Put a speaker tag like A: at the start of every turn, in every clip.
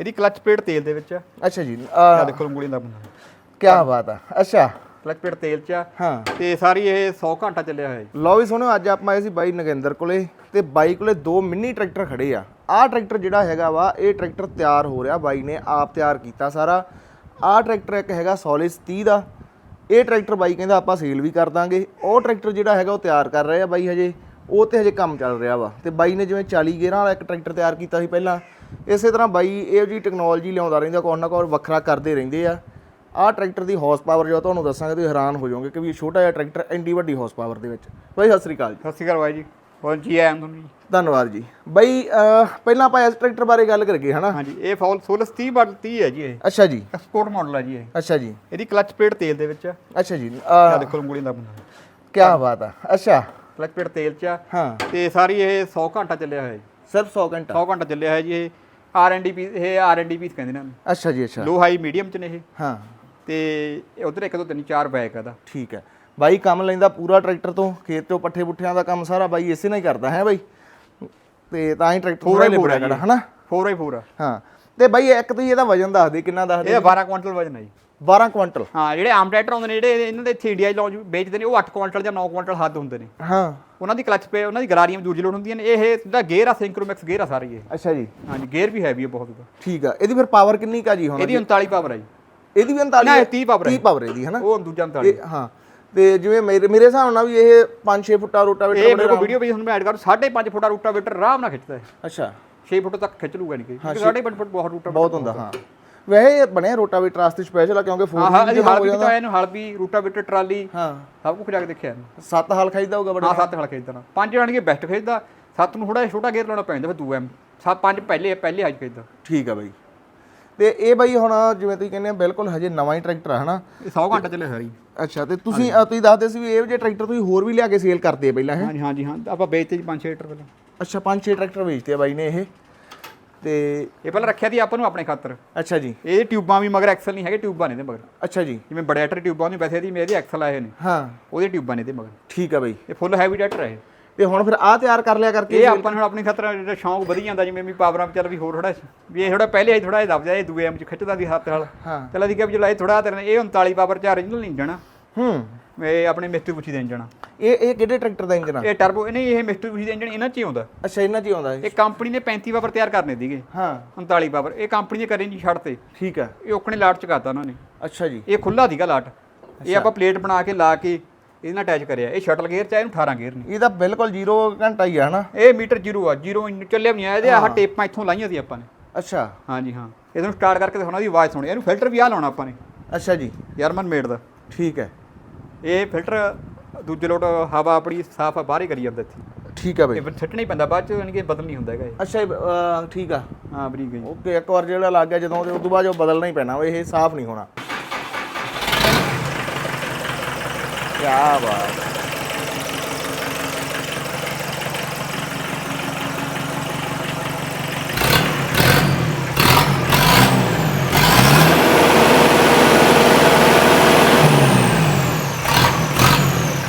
A: ਇਹਦੀ clutch plate ਤੇਲ ਦੇ ਵਿੱਚ ਆ।
B: ਅੱਛਾ ਜੀ
A: ਆਹ ਦੇਖੋ ਉਂਗਲੀਆਂ ਦਾ ਬੰਦਾ
B: ਕੀ ਬਾਤ ਆ। ਅੱਛਾ।
A: ਕਲਚ ਪਲੇਟ ਤੇਲ 'ਚ ਆ।
B: ਹਾਂ।
A: ਤੇ ਸਾਰੀ ਇਹ 100 ਘੰਟਾ ਚੱਲਿਆ ਹੋਇਆ ਜੀ।
B: ਲਓ ਵੀ ਸੁਣਿਓ ਅੱਜ ਆਪਾਂ ਆਏ ਸੀ ਬਾਈ ਨਗਿੰਦਰ ਕੋਲੇ ਤੇ ਬਾਈ ਕੋਲੇ ਦੋ ਮਿੰਨੀ ਟਰੈਕਟਰ ਖੜੇ ਆ। ਆਹ ਟਰੈਕਟਰ ਜਿਹੜਾ ਹੈਗਾ ਵਾ ਇਹ ਟਰੈਕਟਰ ਤਿਆਰ ਹੋ ਰਿਹਾ ਬਾਈ ਨੇ ਆਪ ਤਿਆਰ ਕੀਤਾ ਸਾਰਾ। ਆਹ ਟਰੈਕਟਰ ਇੱਕ ਹੈਗਾ ਸੋਲਿਸ 30 ਦਾ। ਇਹ ਟਰੈਕਟਰ ਬਾਈ ਕਹਿੰਦਾ ਆਪਾਂ ਸੇਲ ਵੀ ਕਰ ਦਾਂਗੇ। ਉਹ ਟਰੈਕਟਰ ਜਿਹੜਾ ਹੈਗਾ ਉਹ ਤਿਆਰ ਕਰ ਰਹੇ ਆ ਬਾਈ ਹਜੇ। ਉਹ ਤੇ ਹਜੇ ਕੰਮ ਚੱਲ ਰਿਹਾ ਵਾ। ਤੇ ਬਾਈ ਨੇ ਜਿਵੇਂ 40 ਗੇਅਰਾਂ ਵਾਲਾ ਇੱਕ ਟਰੈਕਟਰ ਤਿਆਰ ਕੀਤਾ ਸੀ ਪਹਿਲਾਂ। ਇਸੇ ਤਰ੍ਹਾਂ ਬਾਈ ਇਹੋ ਜੀ ਟੈਕਨੋਲੋਜੀ ਲਿਆਉਂਦਾ ਰਹਿੰਦਾ ਕੋਈ ਨਾ ਕੋਈ ਵੱਖਰਾ ਕਰਦੇ ਰਹਿੰਦੇ ਆ। ਆਹ ਟਰੈਕਟਰ ਦੀ ਹਾਰਸ ਪਾਵਰ ਜੋ ਤੁਹਾਨੂੰ ਦੱਸਾਂਗੇ ਤੁਸੀਂ ਹੈਰਾਨ ਹੋ ਜਾਓਗੇ ਕਿ ਵੀ ਇਹ ਛੋਟਾ ਜਿਹਾ ਟਰੈਕਟਰ ਐਂਡੀ ਵੱਡੀ ਹਾਰਸ ਪਾਵਰ ਦੇ ਵਿੱਚ। ਬਾਈ ਸਤਿ ਸ੍ਰੀ ਅਕਾਲ ਜੀ।
A: ਸਤਿ ਸ਼੍ਰੀ ਅਕਾਲ ਬਾਈ ਜੀ। ਹੋਰ ਜੀ ਆਇਆਂ ਤੁਹਾਨੂੰ ਜੀ
B: ਧੰਨਵਾਦ ਜੀ। ਬਾਈ ਅਹ, ਪਹਿਲਾਂ ਆਪਾਂ ਇਸ ਟਰੈਕਟਰ ਬਾਰੇ ਗੱਲ ਕਰੀਏ ਹਨਾ?
A: ਹਾਂਜੀ ਇਹ ਫੌਲ 30 ਮਾਡਲ 30 ਹੈ ਜੀ ਇਹ।
B: ਅੱਛਾ ਜੀ।
A: ਐਕਸਪੋਰਟ ਮਾਡਲ ਹੈ ਜੀ ਇਹ।
B: ਅੱਛਾ ਜੀ।
A: ਇਹਦੀ ਕਲਚ ਪਲੇਟ ਤੇਲ ਦੇ ਵਿੱਚ ਆ।
B: ਅੱਛਾ ਜੀ
A: ਆਹ ਦੇਖੋ ਉਂਗਲੀਆਂ ਦਾ ਬੰਦਾ।
B: ਕੀ ਬਾਤ ਆ। ਅੱਛਾ।
A: ਕਲਚ ਪਲੇਟ ਤੇਲ 'ਚ ਆ।
B: ਹਾਂ।
A: ਤੇ ਸਾਰੀ ਇਹ 100 ਘੰਟਾ ਚੱਲਿਆ ਹੋਇਆ ਜੀ।
B: ਸਿਰਫ 100 ਘੰਟਾ।
A: 100 ਘੰਟਾ ਚੱਲਿਆ ਹੋਇਆ ਜੀ ਇਹ। R N D piece R N D D ਪੀਸ ਕਹਿੰਦੇ ਨੇ
B: ਅੱਛਾ ਜੀ ਅੱਛਾ।
A: ਲੋ ਹਾਈ ਮੀਡੀਅਮ 'ਚ ਨੇ ਇਹ।
B: ਹਾਂ।
A: ਤੇ ਉਧਰ ਇੱਕ ਦੋ ਤਿੰਨ ਚਾਰ ਬੈਕ ਆ ਦਾ
B: ਠੀਕ ਹੈ। ਬਾਈ ਕੰਮ ਲੈਂਦਾ ਪੂਰਾ ਟਰੈਕਟਰ ਤੋਂ ਖੇਤ ਤੋਂ ਪੱਠੇ ਪੁੱਠਿਆਂ ਦਾ ਕੰਮ ਸਾਰਾ ਬਾਈ ਇਸੇ ਨਾਲ ਹੀ ਕਰਦਾ ਹੈ ਬਾਈ? ਤੇ ਤਾਂ ਹੀ ਟਰੈਕਟਰ ਪੂਰਾ ਲਿਬੜਾ ਖੜਾ ਹਨਾ?
A: 4x4 ਆ।
B: ਹਾਂ। ਤੇ ਬਾਈ ਇੱਕ ਤੁਸੀਂ ਇਹਦਾ ਵਜਨ ਦੱਸ ਦੇ ਕਿੰਨਾ ਦੱਸ ਦੇ?
A: ਇਹ 12 ਕੁਇੰਟਲ ਵਜਨ ਹੈ ਜੀ।
B: 12 ਕੁਇੰਟਲ?
A: ਹਾਂ ਜਿਹੜੇ ਆਮ ਟਰੈਕਟਰ ਆਉਂਦੇ ਨੇ ਜਿਹੜੇ ਇਹਨਾਂ ਦੇ ਇੱਥੇ ਇੰਡੀਆ ਲੌਂਚ ਵੇਚਦੇ ਨੇ ਉਹ 8 ਕੁਇੰਟਲ ਜਾਂ 9 ਕੁਇੰਟਲ ਹੱਦ ਹੁੰਦੇ ਨੇ।
B: ਹਾਂ।
A: ਉਹਨਾਂ ਦੀ ਕਲਚ ਪੇ ਉਹਨਾਂ ਦੀ ਗਰਾਰੀਆਂ ਦੂਜੀ ਲੋਡ ਹੁੰਦੀਆਂ ਨੇ। ਇਹ ਜਿਹੜਾ ਗੇਅਰ ਆ ਸਿੰਕਰੋਮੈਕਸ ਗੇਅਰ ਆ ਸਾਰੀ ਇਹ।
B: ਅੱਛਾ ਜੀ।
A: ਹਾਂਜੀ ਗੇਅਰ ਵੀ ਹੈਵੀ ਹੈ ਬਹੁਤ। ਉਹਦਾ
B: ਠੀਕ ਆ। ਇਹਦੀ ਫਿਰ ਪਾਵਰ ਕਿੰਨੀ ਕਾ ਜੀ ਹੁਣ?
A: ਇਹਦੀ 39 ਪਾਵਰ ਹੈ ਜੀ।
B: ਇਹਦੀ ਵੀ 39
A: ਨਾ,
B: ਹੈ?
A: ਇਹ 30 power ਹੈ।
B: 30 ਪਾਵਰ ਇਹਦੀ ਹੈ ਨਾ
A: ਉਹ ਦੂਜਾ 39
B: ਇਹ ਹਾਂ। ਤੇ ਜਿਵੇਂ ਮੇਰੇ ਮੇਰੇ ਹਿਸਾਬ ਨਾਲ ਵੀ ਇਹ 5-6 ਫੁੱਟਾ ਰੋਟਾਵੇਟਰ
A: ਇਹ ਮੇਰੇ ਕੋਲ ਵੀਡੀਓ ਵੀ ਤੁਹਾਨੂੰ ਮੈਂ ਐਡ ਕਰ 5.5 ਫੁੱਟ ਰੂਟਾਵੇਟਰ ਆਰਾਮ ਨਾਲ ਖਿੱਚਦਾ ਹੈ
B: ਅੱਛਾ।
A: 6 ਫੁੱਟ ਤੱਕ ਖਿੱਚ ਲੂਗਾ ਨਹੀਂ ਕਿ 5.5 ਫੁੱਟ ਬਹੁਤ ਰੂਟਾ
B: ਬਹੁਤ ਹੁੰਦਾ ਹਾਂ। ਵੈਸੇ ਬਣਿਆ ਰੋਟਾਵੇਟਰ ਵਾਸਤੇ ਸਪੈਸ਼ਲ ਆ ਕਿਉਂਕਿ
A: ਹਾਂ ਹਾਂ
B: 4
A: ਇਹਦੀ ਹਲ ਵੀ ਕੀਤਾ ਇਹਨੂੰ ਹਲ ਵੀ ਰੂਟਾਵੇਟਰ ਟਰਾਲੀ
B: ਹਾਂ।
A: ਸਭ ਕੁਝ ਜਾ ਕੇ ਦੇਖਿਆ ਇਹਨੂੰ।
B: ਸੱਤ ਹਾਲ ਖਾਈਦਾ ਹੋਊਗਾ ਬੜਾ।
A: ਹਾਂ ਸੱਤ ਹਲ ਖਿੱਚਦਾ ਪੰਜ ਜਾਣਗੇ ਬੈਸਟ ਖਿੱਚਦਾ ਸੱਤ ਨੂੰ ਥੋੜਾ ਛੋਟਾ ਗੇਅਰ ਲਾਉਣਾ ਪੈਂਦਾ ਫਿਰ 2M ਸੱਤ ਪੰਜ ਪਹਿਲੇ ਪਹਿਲੇ ਹਾਈ ਖਿੱਚਦਾ
B: ਠੀਕ ਆ ਬਾਈ। ਤੇ ਇਹ ਬਾਈ ਹੁਣ ਜਿਵੇਂ ਤੁਸੀਂ ਕਹਿੰਦੇ ਆ ਬਿਲਕੁਲ ਹਜੇ ਨਵਾਂ ਹੀ ਟਰੈਕਟਰ ਆ ਹਨਾ?
A: ਇਹ 100 ਘੰਟਾ ਚੱਲੇ ਸਾਰੀ
B: ਅੱਛਾ ਤੇ ਤੁਸੀਂ ਤੁਸੀਂ ਦੱਸਦੇ ਸੀ ਵੀ ਇਹ ਜਿਹੇ ਟਰੈਕਟਰ ਤੁਸੀਂ ਹੋਰ ਵੀ ਲਿਆ ਕੇ ਸੇਲ ਕਰਦੇ ਆ ਪਹਿਲਾਂ ਹੈ?
A: ਹਾਂਜੀ ਹਾਂਜੀ ਹਾਂ। ਆਪਾਂ ਵੇਚਤੇ ਜੀ 5-6 ਲੀਟਰ ਪਹਿਲਾਂ।
B: ਅੱਛਾ ਪੰਜ ਛੇ ਟਰੈਕਟਰ ਵੇਚਦੇ ਆ ਬਾਈ ਨੇ ਇਹ। ਤੇ
A: ਇਹ ਪਹਿਲਾਂ ਰੱਖਿਆ ਦੀ ਆਪਾਂ ਨੂੰ ਆਪਣੇ ਖਾਤਰ।
B: ਅੱਛਾ ਜੀ।
A: ਇਹ ਟਿਊਬਾਂ ਵੀ ਮਗਰ ਐਕਸਲ ਨਹੀਂ ਹੈਗੇ ਟਿਊਬਾਂ ਨੇ ਇਹਦੇ ਮਗਰ।
B: ਅੱਛਾ ਜੀ।
A: ਜਿਵੇਂ ਬੜੇ ਐਟਰ ਟਿਊਬਾਂ ਨੇ ਵੈਸੇ ਇਹਦੀ ਮੇਰੀ ਐਕਸਲ ਆਏ ਨੇ।
B: ਹਾਂ।
A: ਉਹਦੇ ਟਿਊਬਾਂ ਨੇ ਇਹਦੇ ਮਗਰ।
B: ਠੀਕ ਆ ਬਾਈ।
A: ਇਹ ਫੁੱਲ ਹੈਵੀ ਡਾਟਰ ਹੈ ਇਹ।
B: ਤੇ ਹੁਣ ਫਿਰ ਆ ਤਿਆਰ ਕਰ ਲਿਆ ਕਰਕੇ
A: ਇਹ ਆਪਾਂ ਨੂੰ ਹੁਣ ਆਪਣੀ ਖਾਤਰ ਜਿਹੜਾ ਸ਼ੌਂਕ ਵਧੀ ਜਾਂਦਾ ਜਿਵੇਂ ਵੀ ਪਾਵਰਾਂ ਚੱਲ ਵੀ ਹੋਰ ਥੋੜਾ ਵੀ ਇਹ ਥੋੜਾ ਪਹਿਲੇ ਹੀ ਥੋੜਾ ਜਿਹਾ ਦਬ ਜਾਏ ਦੂਏ ਐਮ ਚ ਖਿੱਚਦਾ ਦੀ ਹੱਥ ਨਾਲ।
B: ਹਾਂ।
A: ਚੱਲ ਅਸੀਂ ਕਿਹਾ ਵੀ ਚਲੋ ਇਹ ਥੋੜਾ ਤੇਰੇ ਇਹ 39 ਪਾਵਰ ਚ origignal ਨਹੀਂ ਜਾਣਾ।
B: ਹੂੰ।
A: ਇਹ ਆਪਣੇ ਮਿਸਤਰੀ ਪੁੱਛੀ ਦੇਣ ਜਾਣਾ।
B: ਇਹ ਇਹ ਕਿਹੜੇ ਟਰੈਕਟਰ ਦਾ ਇੰਜਨ ਆ?
A: ਇਹ ਟਰਬੋ ਨਹੀਂ ਇਹ ਮਿਸਤਰੀ ਪੁੱਛੀ ਦੇ ਇੰਜਣ ਇਹਨਾਂ ਚ ਹੀ ਆਉਂਦਾ।
B: ਅੱਛਾ ਇਹਨਾਂ 'ਚ ਹੀ ਆਉਂਦਾ ਇਹ।
A: ਇਹ ਕੰਪਨੀ ਨੇ 35 ਪਾਵਰ ਤਿਆਰ ਕਰਨੇ ਸੀਗੇ।
B: ਹਾਂ।
A: 39 ਪਾਵਰ ਇਹ ਕੰਪਨੀ ਨੇ ਕਰੇ ਨਹੀਂ ਛੱਡਤੇ
B: ਠੀਕ ਆ
A: ਇਹ ਓਕਣੇ ਲਾਟ ਚ ਕਰਤਾ ਉਹਨਾਂ ਨੇ।
B: ਅੱਛਾ ਜੀ।
A: ਇਹ ਖੁੱਲਾ ਸੀਗਾ ਲਾਟ। ਇਹ ਆਪਾਂ ਪਲੇਟ ਬਣਾ ਕੇ ਲਾ ਕੇ ਇਹਦੇ ਨਾਲ ਅਟੈਚ ਕਰਿਆ। ਇਹ ਸ਼ਟਲ ਗੇਅਰ ਚ ਆ, ਇਹਨੂੰ 18 ਗੇਅਰ ਨੇ।
B: ਇਹ ਤਾਂ ਬਿਲਕੁਲ 0 ਘੰਟਾ ਹੀ ਆ ਹਨਾ?
A: ਇਹ ਮੀਟਰ ਜ਼ੀਰੋ ਆ। ਜ਼ੀਰੋ ਇੰਜ ਚੱਲਿਆ ਵੀ ਨਹੀਂ ਆ ਇਹਦੇ ਆਹ ਟੇਪਾਂ ਇੱਥੋਂ ਲਾਈਆਂ ਸੀ ਆਪਾਂ ਨੇ।
B: ਅੱਛਾ।
A: ਹਾਂਜੀ ਹਾਂ। ਇਹਨੂੰ ਸਟਾਰਟ ਕਰਕੇ ਦਿਖਾਉਣਾ ਦੀ ਆਵਾਜ਼ ਸੁਣੀ। ਇਹਨੂੰ ਫਿਲਟਰ ਵੀ ਆ ਲਾਉਣਾ ਆਪਾਂ ਨੇ।
B: ਅੱਛਾ ਜੀ।
A: ਜਰਮਨ ਮੇਡ ਦਾ।
B: ਠੀਕ ਹੈ।
A: ਇਹ ਫਿਲਟਰ ਦੂਜੇ ਲੋਟ ਹਵਾ ਆਪਣੀ ਸਾਫ਼ ਬਾਹਰ ਹੀ ਕਰੀ ਜਾਂਦਾ ਇੱਥੇ।
B: ਠੀਕ ਆ ਬਾਈ।
A: ਇਹ ਫਿਰ ਛੱਟਣਾ ਹੀ ਪੈਂਦਾ ਬਾਅਦ ਚ ਯਾਨੀ ਕਿ ਬਦਲ ਨਹੀਂ ਹੁੰਦਾ ਹੈਗਾ ਇਹ।
B: ਅੱਛਾ ਇਹ, ਠੀਕ ਆ।
A: ਹਾਂ ਬਰੀਕ ਗਈ
B: ਓਕੇ ਇੱਕ ਵਾਰ ਜਿਹੜਾ ਲੱਗ ਗਿਆ ਜਦੋਂ ਤੇ ਉਸ ਤੋਂ ਬਾਅਦ ਉਹ ਬਦਲਣਾ ਹੀ ਪੈਣਾ ਇਹ ਸਾਫ਼ ਨਹੀਂ ਹੋਣਾ। ਕੀ ਬਾਤ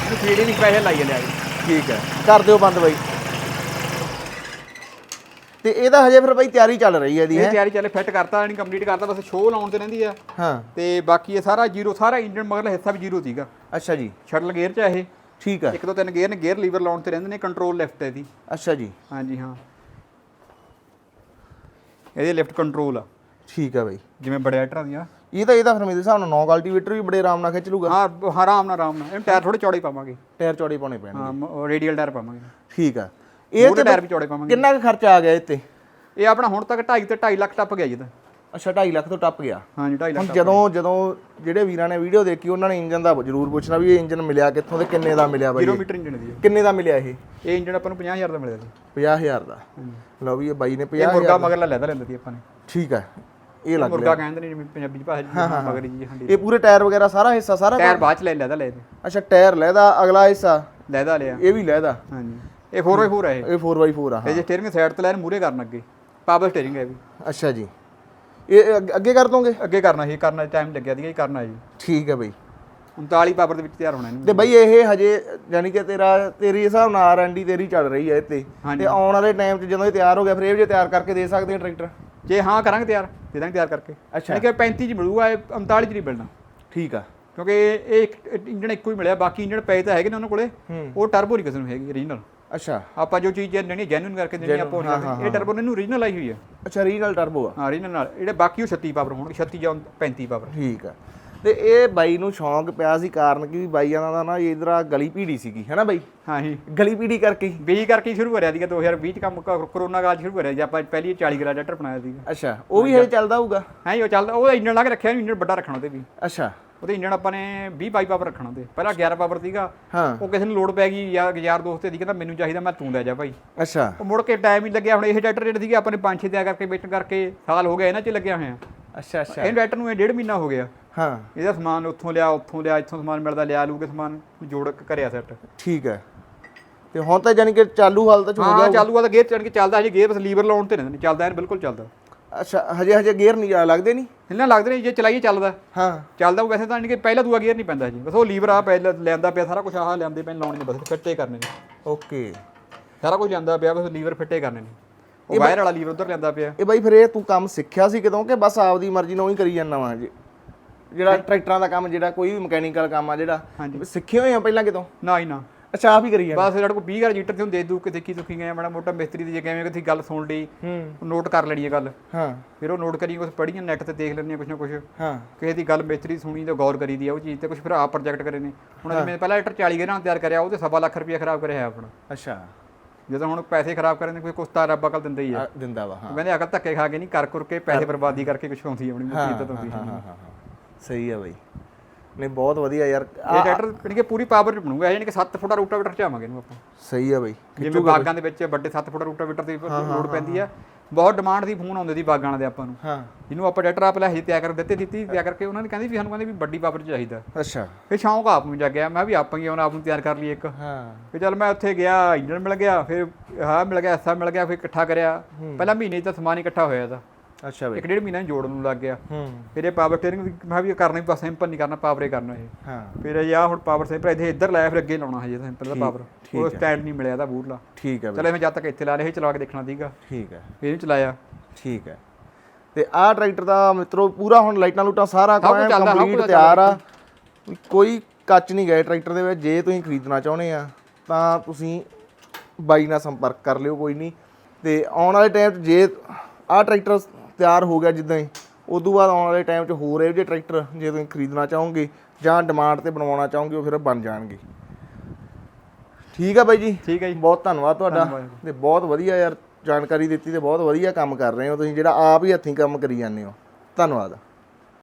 A: ਇਹਨੂੰ ਫੀਡ ਨਹੀਂ ਪੈਸੇ ਲਾਈ ਜਾਂਦੇ ਆ
B: ਠੀਕ ਹੈ। ਕਰ ਦਿਓ ਬੰਦ ਬਾਈ। ਤੇ ਇਹਦਾ ਹਜੇ ਫਿਰ ਬਾਈ ਤਿਆਰੀ ਚੱਲ ਰਹੀ ਹੈ ਦੀ
A: ਇਹ
B: ਹੈ?
A: ਤਿਆਰੀ ਚੱਲੇ ਫਿੱਟ ਕਰਤਾ ਨਹੀਂ ਕੰਪਲੀਟ ਕਰਤਾ ਬਸ ਸ਼ੋਅ ਲਾਉਣ ਤੇ ਰਹਿੰਦੀ ਆ।
B: ਹਾਂ।
A: ਤੇ ਬਾਕੀ ਇਹ ਸਾਰਾ ਜ਼ੀਰੋ ਸਾਰਾ ਇੰਜਨ ਮਗਰਲਾ ਹਿੱਸਾ ਵੀ ਜ਼ੀਰੋ ਸੀਗਾ।
B: ਅੱਛਾ ਜੀ।
A: ਸ਼ਟਲ ਗੇਅਰ ਚ ਆ ਇਹ।
B: ਠੀਕ ਹੈ।
A: ਇੱਕ ਦੋ ਤਿੰਨ ਗੇਅਰ ਨੇ ਗੇਅਰ ਲੀਵਰ ਲਾਉਣ ਤੇ ਰਹਿੰਦੇ ਨੇ ਕੰਟਰੋਲ ਲੈਫਟ ਹੈ ਇਹਦੀ।
B: ਅੱਛਾ ਜੀ।
A: ਹਾਂਜੀ ਹਾਂ। ਇਹਦੇ ਲੈਫਟ ਕੰਟਰੋਲ ਆ।
B: ਠੀਕ ਹੈ ਬਾਈ।
A: ਜਿਵੇਂ ਬੜੇ ਐਟਰਾਂ ਦੀਆਂ।
B: ਇਹ ਤਾਂ ਇਹਦਾ ਫਿਰ ਮੇਰੇ ਹਿਸਾਬ ਨਾਲ 9 ਕਲਟੀਵੇਟਰ ਵੀ ਬੜੇ ਆਰਾਮ ਨਾਲ ਖਿੱਚ ਲੂਗਾ।
A: ਹਾਂ ਬ- ਆਰਾਮ ਨਾਲ ਆਰਾਮ ਨਾਲ। ਟਾਇਰ ਥੋੜੇ ਚੌੜੇ ਪਾਵਾਂਗੇ।
B: ਟਾਇਰ ਚੌੜੇ ਪਾਉਣੇ ਪੈਣਗੇ।
A: ਹਾਂ ਰੇਡੀਅਲ ਟਾਇਰ ਪਾਵਾਂਗੇ।
B: ਠੀਕ ਆ। ਇਹ
A: ਮੂਹਰੇ
B: ਤੇ
A: ਟਾਇਰ ਵੀ ਚੌੜੇ ਪਾਵਾਂਗੇ।
B: ਕਿੰਨਾ ਕੁ ਖਰਚਾ ਆ ਗਿਆ ਇੱਥੇ?
A: ਇਹ ਆਪਣਾ ਹੁਣ ਤੱਕ 2.5 ਤੇ 2.5 ਲੱਖ ਟੱਪ ਗਿਆ ਜੀ ਇਹਦਾ
B: ਅੱਛਾ 2.5 ਲੱਖ ਤੋਂ ਟੱਪ ਗਿਆ।
A: ਹਾਂਜੀ 2.5
B: ਹੁਣ
A: ਲੱਖ
B: ਜਦੋਂ ਜਦੋਂ ਜਿਹੜੇ ਵੀਰਾਂ ਨੇ ਵੀਡੀਓ ਦੇਖੀ ਉਹਨਾਂ ਨੇ ਇੰਜਨ ਦਾ ਜ਼ਰੂਰ ਪੁੱਛਣਾ ਵੀ ਇਹ ਇੰਜਨ ਮਿਲਿਆ ਕਿੱਥੋਂ ਤੇ ਕਿੰਨੇ ਦਾ ਮਿਲਿਆ ਬਾਈ
A: ਕਿਲੋਮੀਟਰ ਇੰਜਣ ਦੀ।
B: ਕਿੰਨੇ ਦਾ ਮਿਲਿਆ ਇਹ?
A: ਇਹ ਇੰਜਣ ਆਪਾਂ ਨੂੰ 50000 ਦਾ ਮਿਲਿਆ ਸੀ
B: 50000 ਦਾ। ਲਓ ਵੀ ਇਹ ਬਾਈ ਨੇ
A: ਇਹ
B: 50000
A: ਮੁਰਗਾ ਮਗਰਲਾ ਲੈਦਾ ਲੈਂਦਾ ਸੀ ਆਪਾਂ ਨੇ।
B: ਠੀਕ ਹੈ ਇਹ ਲੱਗ
A: ਮੁਰਗਾ ਕਹਿੰਦੇ ਨੇ ਜਿਵੇਂ ਪੰਜਾਬੀ ਚ ਭਾਸ਼ਾ ਜੀ ਮਗਰੀ ਜੀ ਹੰਡੀ।
B: ਇਹ ਪੂਰੇ ਟਾਇਰ ਵਗੈਰਾ ਸਾਰਾ ਹਿੱਸਾ ਸਾਰਾ
A: ਟਾਇਰ ਬਾਅਦ ਚ ਲੈ ਲੈਦਾ ਲੈ
B: ਅੱਛਾ ਟਾਇਰ ਲੈਦਾ ਅਗਲਾ ਹਿੱਸਾ?
A: ਲੈਦਾ ਲਿਆ।
B: ਇਹ ਵੀ ਲੈਦਾ?
A: ਹਾਂਜੀ। ਇਹ 4x4 ਹੈ ਇਹ।
B: ਇਹ 4x4 ਆ
A: ਇਹ ਜੇ ਸਟੀਅਰਿੰਗ ਸਾਈਡ ਤੇ ਲੈਣ ਮੂਰੇ ਕਰਨ ਅੱਗੇ। ਪਾਵਰ ਸਟੀਅਰਿੰਗ ਹੈ ਵੀ।
B: ਅੱਛਾ ਜੀ। ਇਹ ਅੱਗੇ- ਕਰ ਦੋਗੇ?
A: ਅੱਗੇ ਕਰਨਾ ਸੀ ਕਰਨਾ ਟਾਈਮ ਲੱਗਿਆ ਸੀਗਾ ਜੀ ਕਰਨਾ ਜੀ।
B: ਠੀਕ ਹੈ ਬਈ।
A: 39 ਪਾਵਰ ਦੇ ਵਿੱਚ ਤਿਆਰ ਹੋਣਾ ਇਹਨੂੰ।
B: ਤੇ ਬਈ ਇਹ ਹਜੇ ਯਾਨੀ ਕਿ ਤੇਰਾ ਤੇਰੀ ਹਿਸਾਬ ਨਾਲ ਆਰਐਨਡੀ ਤੇਰੀ ਚੱਲ ਰਹੀ ਹੈ ਇੱਥੇ। ਤੇ ਆਉਣ ਵਾਲੇ ਟਾਈਮ 'ਚ ਜਦੋਂ ਇਹ ਤਿਆਰ ਹੋ ਗਿਆ ਫਿਰ ਇਹ ਵੀ ਜੇ ਤਿਆਰ ਕਰਕੇ ਦੇ ਸਕਦੇ ਆ ਟਰੈਕਟਰ?
A: ਜੇ ਹਾਂ ਕਰਾਂਗੇ ਤਿਆਰ ਦੇ ਦਾਂਗੇ ਤਿਆਰ ਕਰਕੇ।
B: ਅੱਛਾ।
A: ਯਾਨੀ ਕਿ 35 ਚ ਮਿਲੂਗਾ ਇਹ 39 ਚ ਨਹੀਂ ਮਿਲਣਾ।
B: ਠੀਕ ਆ।
A: ਕਿਉਂਕਿ ਇਹ ਇੱਕ ਇੰਜਣ ਇੱਕੋ ਹੀ ਮਿਲਿਆ ਬਾਕੀ ਇੰਜਣ ਪਏ ਤਾਂ ਹੈਗੇ ਨੇ ਉਹਨਾਂ ਕੋਲੇ
B: ਹੂੰ।
A: ਉਹ ਟਰਬੋ ਨਹੀਂ ਕਿਸੇ ਨੂੰ ਹੈਗੀ ਓਰੀਜਨਲ
B: ਅੱਛਾ।
A: ਆਪਾਂ ਜੋ ਚੀਜ਼ ਲੈਣੀ ਜੈਨੂਨ ਕਰਕੇ ਦੇਣੀ ਆਪਾਂ ਉਹ ਨਹੀਂ
B: ਹਾਂ,
A: ਕਰਦੇ। ਇਹ ਟਰਬੋ ਨੇ ਇਹਨੂੰ ਓਰੀਜਨਲ ਆਈ ਹੋਈ ਹੈ।
B: ਅੱਛਾ ਰੀਜਨਲ ਟਰਬੋ ਆ।
A: ਹਾਂ ਓਰੀਜਨਲ ਨਾਲ। ਜਿਹੜੇ ਬਾਕੀ ਉਹ 36 ਪਾਵਰ ਹੋਣਗੇ 36 ਜਾਂ 35 ਪਾਵਰ
B: ਠੀਕ ਆ। ਤੇ ਇਹ ਬਾਈ ਨੂੰ ਸ਼ੌਂਕ ਪਿਆ ਸੀ ਕਾਰਨ ਕਿ ਵੀ ਬਾਈਆਂ ਦਾ ਨਾ ਇਧਰ ਗਲੀ ਪੀੜੀ ਸੀਗੀ ਹੈਨਾ ਬਾਈ?
A: ਹਾਂ ਜੀ।
B: ਗਲੀ ਪੀੜੀ ਕਰਕੇ ਹੀ।
A: ਕਰਕੇ ਹੀ ਸ਼ੁਰੂ ਕਰਿਆ ਸੀਗਾ 2020 ਚ ਕੰਮ ਕ- ਕਰੋਨਾ ਕਾਲ 'ਚ ਸ਼ੁਰੂ ਕਰਿਆ ਜੀ ਆਪਾਂ ਪਹਿਲੀ 40 ਗਰਾ ਡਾਟਰ ਬਣਾਇਆ ਸੀਗਾ।
B: ਅੱਛਾ ਉਹ ਵੀ ਹਜੇ ਚੱਲਦਾ ਹੋਊਗਾ?
A: ਹਾਂ ਉਹ ਚੱਲਦਾ ਉਹ ਇੰਜਣ ਲਾ ਕੇ ਰੱਖਿਆ ਇੰਜਣ ਵੱਡਾ ਰੱਖਣਾ ਉਹਦੇ ਵੀ।
B: ਅੱਛਾ।
A: ਉਹਦੇ ਇੰਜਣ ਆਪਾਂ ਨੇ 20 22 ਪਾਵਰ ਰੱਖਣਾ ਉਹਦੇ। ਪਹਿਲਾਂ 11 ਪਾਵਰ ਸੀਗਾ
B: ਹਾਂ।
A: ਉਹ ਕਿਸੇ ਨੂੰ ਲੋਡ ਪੈ ਗਈ ਯਾਰ ਯਾਰ ਦੋਸਤ ਦੀ ਕਹਿੰਦਾ ਮੈਨੂੰ ਚਾਹੀਦਾ ਮੈਂ ਤੂੰ ਲੈ ਜਾ ਭਾਈ
B: ਅੱਛਾ।
A: ਉਹ ਮੁੜ ਕੇ ਟਾਈਮ ਹੀ ਲੱਗਿਆ ਹੁਣ ਇਹ ਡਾਟਰ ਜਿਹੜੇ ਸੀਗੇ ਆਪਾਂ ਨੇ ਪੰਜ ਛੇ ਤਿਆਰ ਕਰਕੇ ਵੇਟ ਕਰਕੇ ਸਾਲ ਹੋ ਗਏ ਇਹਨਾਂ 'ਚ ਲੱਗਿਆ ਹੋਇਆ।
B: ਅੱਛਾ ਅੱਛਾ।
A: ਇਹ ਡਾਟਰ ਨੂੰ ਇਹ ਡੇਢ ਮਹੀਨਾ ਹੋ ਗਿਆ।
B: ਹਾਂ।
A: ਇਹਦਾ ਸਮਾਨ ਉੱਥੋਂ ਲਿਆ ਉੱਥੋਂ ਲਿਆ ਇੱਥੋਂ ਸਮਾਨ ਮਿਲਦਾ ਲਿਆ ਲੂ ਕੇ ਸਮਾਨ ਜੋੜ ਕੇ ਕਰਿਆ ਸੈੱਟ
B: ਠੀਕ ਹੈ। ਤੇ ਹੁਣ ਤਾਂ ਜਾਨੀ ਕਿ ਚਾਲੂ ਹਾਲਤ ਚ ਹੋ
A: ਹਾਂ
B: ਗਿਆ।
A: ਚਾਲੂ ਆ ਤਾਂ ਗੇਅਰ ਚੜ ਕੇ ਚੱਲਦਾ ਹਜੇ ਗੇਅਰ ਬਸ ਲੀਵਰ ਲਾਉਣ ਤੇ ਨਹੀਂ ਚੱਲਦਾ ਐਨ ਬਿਲਕੁਲ ਚੱਲਦਾ।
B: ਅੱਛਾ ਹਜੇ ਹਜੇ ਗੇਅਰ ਨਹੀਂ ਆ ਲੱਗਦੇ ਨਹੀਂ?
A: ਹਿੱਲਣ ਲੱਗਦੇ ਨੇ ਜੇ ਚਲਾਈਏ ਚੱਲਦਾ।
B: ਹਾਂ।
A: ਚੱਲਦਾ ਉਹ ਵੈਸੇ ਤਾਂ ਨਹੀਂ ਕਿ ਪਹਿਲਾ ਦੂਆ ਗੇਅਰ ਨਹੀਂ ਪੈਂਦਾ ਜੀ ਬਸ ਉਹ ਲੀਵਰ ਆ ਪਹਿਲਾਂ ਲੈਂਦਾ ਪਿਆ ਸਾਰਾ ਕੁਝ ਆਹ ਲੈਂਦੇ ਪੈਣ ਲਾਉਣੇ ਨੇ ਬਸ ਫਿੱਟੇ ਕਰਨੇ ਨੇ।
B: ਓਕੇ।
A: ਸਾਰਾ ਕੁਝ ਜਾਂਦਾ ਪਿਆ ਬਸ ਲੀਵਰ ਫਿੱਟੇ ਕਰਨੇ ਨੇ। ਉਹ ਵਾਇਰ ਵਾਲਾ ਲੀਵਰ ਉਧਰ ਲੈਂਦਾ ਪਿਆ।
B: ਇਹ ਬਾਈ ਫਿਰ ਇਹ ਤੂੰ ਕੰਮ ਸਿੱਖਿਆ ਸੀ ਕਿਦੋਂ ਕਿ ਬਸ ਆਪਦੀ ਮਰਜ਼ੀ ਨਾਲ ਹੀ ਕਰੀ ਜਾਂਦਾ ਵਾ ਜੀ ਜਿਹੜਾ ਟਰੈਕਟਰਾਂ ਦਾ ਕੰਮ ਜਿਹੜਾ ਕੋਈ ਵੀ ਮਕੈਨੀਕਲ ਕੰਮ ਆ ਜਿਹੜਾ
A: ਹਾਂਜੀ।
B: ਸਿੱਖੇ ਹੋਏ ਆ ਪਹਿਲਾਂ ਕਿਤੋਂ?
A: ਨਾ ਹੀ ਨਾ।
B: ਅੱਛਾ ਆਪ ਹੀ ਕਰੀ ਜਾਂਦਾ।
A: ਬਸ ਸਾਡੇ ਕੋਲ 20000 ਲੀਟਰ ਤੇ ਹੁੰਦੇ ਦੂ ਕਿ ਦੇਖੀ ਦੁਖੀ ਗਏ ਮਾੜਾ ਮੋਟਾ ਮਿਸਤਰੀ ਦੀ ਜੇ ਕਿਵੇਂ ਕਿਥੇ ਗੱਲ ਸੁਣ ਲਈ
B: ਹੂੰ।
A: ਨੋਟ ਕਰ ਲੈਣੀ ਹੈ ਗੱਲ।
B: ਹਾਂ।
A: ਫਿਰ ਉਹ ਨੋਟ ਕਰੀ ਕੁਝ ਪੜੀਆਂ ਨੈਟ ਤੇ ਦੇਖ ਲੈਂਦੇ ਕੁਝ ਨਾ ਕੁਝ
B: ਹਾਂ।
A: ਕਿਸੇ ਦੀ ਗੱਲ ਮਿਸਤਰੀ ਸੁਣੀ ਤੇ ਗੌਰ ਕਰੀ ਦੀ ਆ ਉਹ ਚੀਜ਼ ਤੇ ਕੁਝ ਫਿਰ ਆਪ ਪ੍ਰੋਜੈਕਟ ਕਰੇ ਨੇ। ਹੁਣ ਜਿਵੇਂ ਪਹਿਲਾਂ ਲੀਟਰ 40 ਗੇਰਾਂ ਤਿਆਰ ਕਰਿਆ ਉਹਦੇ ਸਵਾ ਲੱਖ ਰੁਪਇਆ ਖਰਾਬ ਕਰਿਆ ਆਪਣਾ।
B: ਅੱਛਾ।
A: ਜਦੋਂ ਹੁਣ ਪੈਸੇ ਖਰਾਬ ਕਰਨ ਦੇ ਕੋਈ ਕੁਸਤਾ ਰੱਬ ਅਕਲ ਦਿੰਦਾ ਹੀ ਆ।
B: ਆ, ਦਿੰਦਾ ਵਾ ਹਾਂ।
A: ਉਹ ਕਹਿੰਦੇ ਅਕਲ ਧੱਕੇ ਖਾ ਕੇ ਨਹੀਂ ਕਰ ਕਰ ਕੇ ਪੈਸੇ ਬਰਬਾਦੀ ਕਰਕੇ ਕੁਝ ਆਉਂਦੀ ਆ ਆਪਣੀ ਇੱਜ਼ਤ ਆਉਂਦੀ
B: ਹਾਂ ਹਾਂ ਹਾਂ। ਸਹੀ ਆ ਬਾਈ। ਨਹੀਂ ਬਹੁਤ ਵਧੀਆ ਯਾਰ।
A: ਇਹ ਟਰੈਕਟਰ ਜਿਹੜੀ ਕਿ ਪੂਰੀ ਪਾਵਰ ਚ ਬਣੂਗਾ ਯਾਨੀ ਕਿ 7 ਫੁੱਟ ਰੂਟਾਵੇਟਰ ਚਾਵਾਂਗੇ ਇਹਨੂੰ ਆਪਾਂ।
B: ਸਹੀ ਆ ਬਾਈ।
A: ਜਿਵੇਂ ਬਾਗਾਂ ਦੇ ਵਿੱਚ ਵੱਡੇ 7 ਫੁੱਟ ਰੂਟਾਵੇਟਰ ਦੀ ਲੋਡ ਪੈਂਦੀ ਆ। ਬਹੁਤ ਡਿਮਾਂਡ ਦੀ ਫੋਨ ਆਉਂਦੇ ਸੀ ਬਾਗਾਂ ਦੇ ਆਪਾਂ ਨੂੰ।
B: ਹਾਂ।
A: ਜਿਹਨੂੰ ਆਪਾਂ ਟਰੈਕਟਰ ਆਪ ਲੈ ਹਜੇ ਤਿਆਰ ਕਰ ਦਿੱਤੇ ਦਿੱਤੀ ਤਿਆਰ ਕਰਕੇ ਉਹਨਾਂ ਨੇ ਕਹਿੰਦੇ ਵੀ ਸਾਨੂੰ ਕਹਿੰਦੇ ਵੀ ਵੱਡੀ ਪਾਵਰ ਚਾਹੀਦਾ।
B: ਅੱਛਾ।
A: ਫਿਰ ਸ਼ੌਂਕ ਆਪ ਨੂੰ ਜਾਗਿਆ ਮੈਂ ਵੀ ਆਪਾਂ ਹੀ ਆਉਣਾ ਆਪ ਨੂੰ ਤਿਆਰ ਕਰ ਲਈ ਇੱਕ।
B: ਹਾਂ।
A: ਫਿਰ ਚੱਲ ਮੈਂ ਉੱਥੇ ਗਿਆ ਇੰਜਨ ਮਿਲ ਗਿਆ ਫਿਰ ਆਹ ਮਿਲ ਗਿਆ ਐਸਾ ਮਿਲ ਗਿਆ ਫਿਰ ਇਕੱਠਾ ਕਰਿਆ। ਪਹਿਲਾਂ ਮਹੀਨੇ 'ਚ ਤਾਂ ਸਮਾਨ ਇਕੱਠਾ ਹੋਇਆ ਤਾਂ।
B: ਅੱਛਾ ਬਾਈ।
A: ਇੱਕ ਡੇਢ ਮਹੀਨਾ ਜੋੜਨ ਨੂੰ ਲੱਗ ਗਿਆ।
B: ਹੂੰ।
A: ਫਿਰ ਇਹ ਪਾਵਰ ਸਟੀਅਰਿੰਗ ਵੀ ਮੈਂ ਵੀ ਕਰਨਾ ਹੀ ਬਸ ਸਿੰਪਲ ਨਹੀਂ ਕਰਨਾ ਪਾਵਰ ਹੀ ਕਰਨਾ ਇਹ।
B: ਹਾਂ।
A: ਫਿਰ ਇਹ ਆ ਹੁਣ ਪਾਵਰ ਸਿੰਪਲ ਇੱਥੇ ਇੱਧਰ ਲਾਇਆ ਫਿਰ ਅੱਗੇ ਲਾਉਣਾ ਹਜੇ ਸਿੰਪਲ ਦਾ ਪਾਵਰ ਉਹ ਸਟੈਂਡ ਨਹੀਂ ਮਿਲਿਆ ਦਾ ਬੂਟਲਾ
B: ਠੀਕ ਹੈ
A: ਚਲੇ ਮੈਂ ਜਦ ਤੱਕ ਇੱਥੇ ਲਾ ਇਹ ਚਲਾ ਕੇ ਦੇਖਣਾ ਸੀਗਾ।
B: ਠੀਕ ਹੈ।
A: ਫਿਰ ਇਹਨੂੰ ਚਲਾਇਆ।
B: ਠੀਕ ਹੈ। ਤੇ ਆਹ ਟਰੈਕਟਰ ਦਾ ਮਿੱਤਰੋ ਪੂਰਾ ਹੁਣ ਲਾਈਟਾਂ ਲੂਟਾਂ ਸਾਰਾ ਕੰਪਲੀਟ ਤਿਆਰ ਆ। ਕੋਈ ਕੱਚ ਨਹੀਂ ਗਏ ਟਰੈਕਟਰ ਦੇ ਵਿੱਚ ਜੇ ਤੁਸੀਂ ਖਰੀਦਣਾ ਚਾਹੁੰਦੇ ਆ ਤਾਂ ਤੁਸੀਂ ਬਾਈ ਨਾਲ ਸੰਪਰਕ ਕਰ ਲਿਓ ਕੋਈ ਨਹੀਂ ਤੇ ਆਉਣ ਵਾਲੇ ਟਾਈਮ 'ਚ ਜੇ ਆਹ ਟਰੈਕਟਰ ਤਿਆਰ ਹੋ ਗਿਆ ਜਿੱਦਾਂ ਹੀ। ਉਦੋਂ ਬਾਅਦ ਆਉਣ ਵਾਲੇ ਟਾਈਮ 'ਚ ਹੋਰ ਇਹੋ ਜਿਹੇ ਟਰੈਕਟਰ ਜੇ ਤੁਸੀਂ ਖਰੀਦਣਾ ਚਾਹੋਗੇ ਜਾਂ ਡਿਮਾਂਡ ਤੇ ਬਣਵਾਉਣਾ ਚਾਹੋਗੇ ਉਹ ਫਿਰ ਬਣ ਜਾਣਗੇ। ਠੀਕ ਆ ਬਾਈ ਜੀ?
A: ਠੀਕ ਹੈ ਜੀ।
B: ਬਹੁਤ ਧੰਨਵਾਦ ਤੁਹਾਡਾ। ਤੇ ਬਹੁਤ ਵਧੀਆ ਯਾਰ ਜਾਣਕਾਰੀ ਦਿੱਤੀ ਤੇ ਬਹੁਤ ਵਧੀਆ ਕੰਮ ਕਰ ਰਹੇ ਹੋ ਤੁਸੀਂ ਜਿਹੜਾ ਆਪ ਹੀ ਹੱਥੀਂ ਕੰਮ ਕਰੀ ਜਾਂਦੇ ਹੋ। ਧੰਨਵਾਦ।